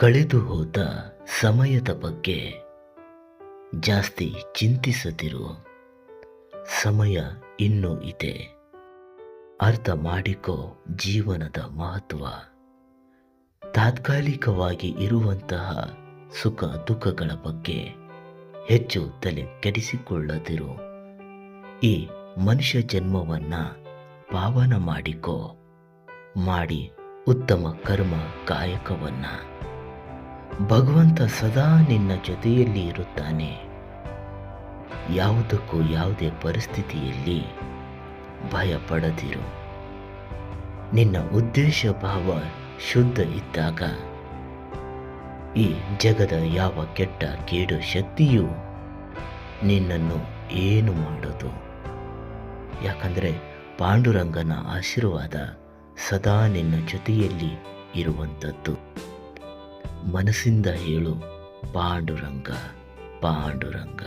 ಕಳೆದು ಹೋದ ಸಮಯದ ಬಗ್ಗೆ ಜಾಸ್ತಿ ಚಿಂತಿಸದಿರು. ಸಮಯ ಇನ್ನೂ ಇದೆ. ಅರ್ಥ ಮಾಡಿಕೋ ಜೀವನದ ಮಹತ್ವ. ತಾತ್ಕಾಲಿಕವಾಗಿ ಇರುವಂತಹ ಸುಖ ದುಃಖಗಳ ಬಗ್ಗೆ ಹೆಚ್ಚು ತಲೆ ಕೆಡಿಸಿಕೊಳ್ಳದಿರು ಈ ಮನುಷ್ಯ ಜನ್ಮವನ್ನ ಪಾವನ ಮಾಡಿಕೋ, ಮಾಡಿ ಉತ್ತಮ ಕರ್ಮ ಕಾಯಕವನ್ನ. ಭಗವಂತ ಸದಾ ನಿನ್ನ ಜೊತೆಯಲ್ಲಿ ಇರುತ್ತಾನೆ. ಯಾವುದಕ್ಕೂ ಯಾವುದೇ ಪರಿಸ್ಥಿತಿಯಲ್ಲಿ ಭಯ ಪಡದಿರು ನಿನ್ನ ಉದ್ದೇಶ ಭಾವ ಶುದ್ಧ ಇದ್ದಾಗ ಈ ಜಗದ ಯಾವ ಕೆಟ್ಟ ಕೇಡು ಶಕ್ತಿಯು ನಿನ್ನನ್ನು ಏನು ಮಾಡೋದು? ಯಾಕಂದರೆ ಪಾಂಡುರಂಗನ ಆಶೀರ್ವಾದ ಸದಾ ನಿನ್ನ ಜೊತೆಯಲ್ಲಿ ಇರುವಂಥದ್ದು. ಮನಸ್ಸಿಂದ ಹೇಳು ಪಾಂಡುರಂಗ ಪಾಂಡುರಂಗ.